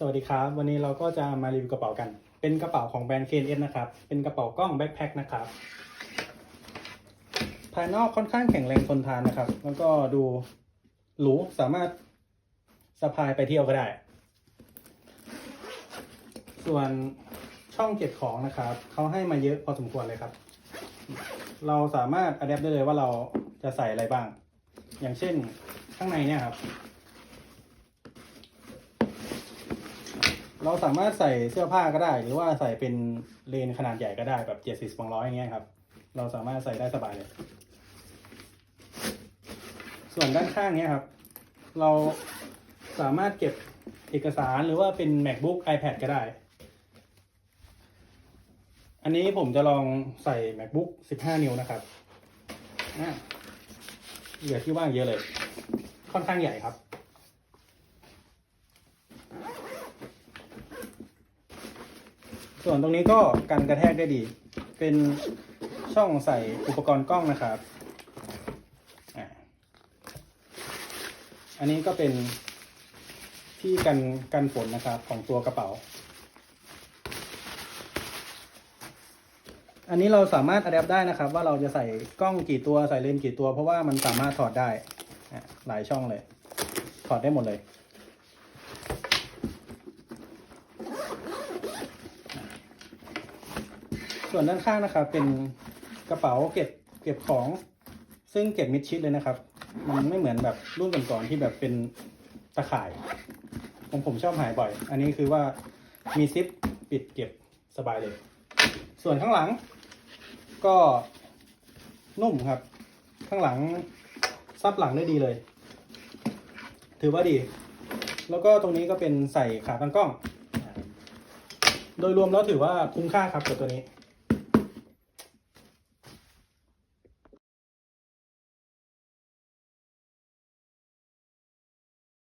สวัสดีครับ วันนี้เราก็จะมารีวิวกระเป๋ากัน เป็นกระเป๋าของแบรนด์ KNS นะครับ เป็นกระเป๋ากล้องแบ็คแพ็คนะครับ ภายนอกค่อนข้างแข็งแรงทนทานนะครับ แล้วก็ดูหรูสามารถสะพายไปเที่ยวก็ได้ ส่วนช่องเก็บของนะครับ เขาให้มาเยอะพอสมควรเลยครับ เราสามารถอัดแอปได้เลยว่าเราจะใส่อะไรบ้าง อย่างเช่นข้างในเนี่ยครับ เราสามารถใส่เสื้อผ้าก็ได้ หรือว่าใส่เป็นเลนขนาดใหญ่ก็ได้แบบเจ็ดสิบสองร้อยอย่างเงี้ยครับ เราสามารถใส่ได้สบายเลย ส่วนด้านข้างเนี้ยครับ เราสามารถเก็บเอกสารหรือว่าเป็น macbook ipad ก็ได้ อันนี้ผมจะลองใส่ macbook 15 นิ้วนะครับอะเหลือที่ว่างเยอะเลย ค่อนข้างใหญ่ครับ ส่วนตรงนี้ก็กันกระแทกได้ดี เป็นช่องใส่อุปกรณ์กล้องนะครับอันนี้ก็เป็นที่กันกันฝนนะครับของตัวกระเป๋า อันนี้เราสามารถอัดแอปได้นะครับ ว่าเราจะใส่กล้องกี่ตัวใส่เลนส์กี่ตัว เพราะว่ามันสามารถถอดได้หลายช่องเลย ถอดได้หมดเลย ส่วนด้านข้างนะครับ เป็นกระเป๋าเก็บเก็บของ ซึ่งเก็บมิดชิดเลยนะครับ มันไม่เหมือนแบบรุ่นก่อนๆที่แบบเป็นตะข่ายผมผมชอบหายบ่อย อันนี้คือว่ามีซิปปิดเก็บสบายเลย ส่วนข้างหลัง ก็นุ่มครับ ข้างหลังซับหลังได้ดีเลย ถือว่าดี แล้วก็ตรงนี้ก็เป็นใส่ขาตั้งกล้อง โดยรวมแล้วถือว่าคุ้มค่าครับกับตัวนี้